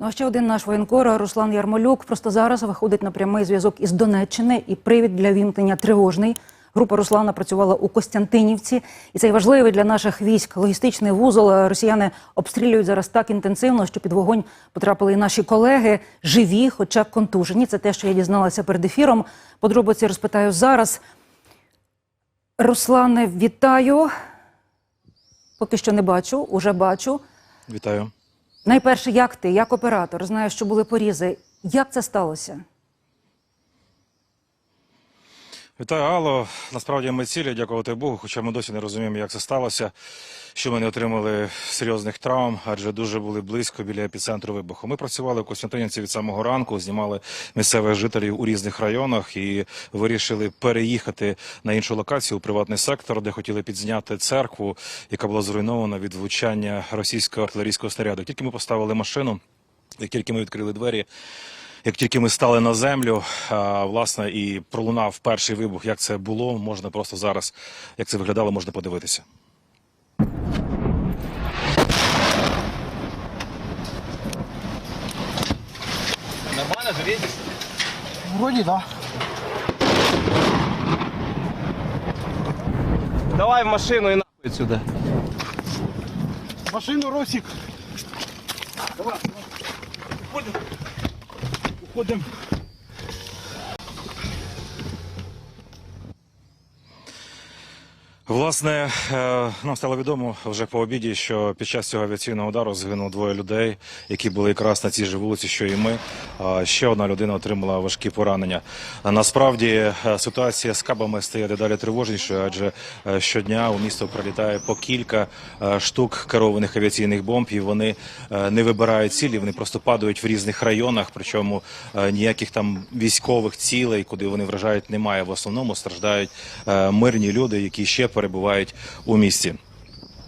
Ну а ще один наш воєнкор Руслан Ярмолюк просто зараз виходить на прямий зв'язок із Донеччини і привід для вімкнення тривожний. Група Руслана працювала у Костянтинівці, і цей важливий для наших військ логістичний вузол. Росіяни обстрілюють зараз так інтенсивно, що під вогонь потрапили і наші колеги живі, хоча контужені. Це те, що я дізналася перед ефіром. Подробиці розпитаю зараз. Руслане, вітаю. Поки що не бачу, уже бачу. Вітаю. Найперше, як ти, як оператор, знаєш, що були порізи. Як це сталося? Вітаю, Алло. Насправді ми цілі, дякувати Богу, хоча ми досі не розуміємо, як це сталося, що ми не отримали серйозних травм, адже дуже були близько біля епіцентру вибуху. Ми працювали в Костянтинівці від самого ранку, знімали місцевих жителів у різних районах і вирішили переїхати на іншу локацію у приватний сектор, де хотіли підзняти церкву, яка була зруйнована від влучання російського артилерійського снаряду. Тільки ми поставили машину, як тільки ми відкрили двері. Як тільки ми стали на землю, власне, і пролунав перший вибух, як це було, можна просто зараз, як це виглядало, можна подивитися. Нормально же едешь? Вроде да. Давай в машину и нахуй отсюда. Машину Росик. Давай. Godem. Власне, е, нам стало відомо вже по обіді, що під час цього авіаційного удару згинуло двоє людей, які були якраз на цій же вулиці, що і ми. Ще одна людина отримала важкі поранення. Насправді е, ситуація з кабами стає дедалі тривожнішою, адже е, щодня у місто прилітає по кілька штук керованих авіаційних бомб, і вони не вибирають цілі, вони просто падають в різних районах. Причому ніяких там військових цілей, куди вони вражають, немає. В основному страждають мирні люди, які ще перебувають у місті.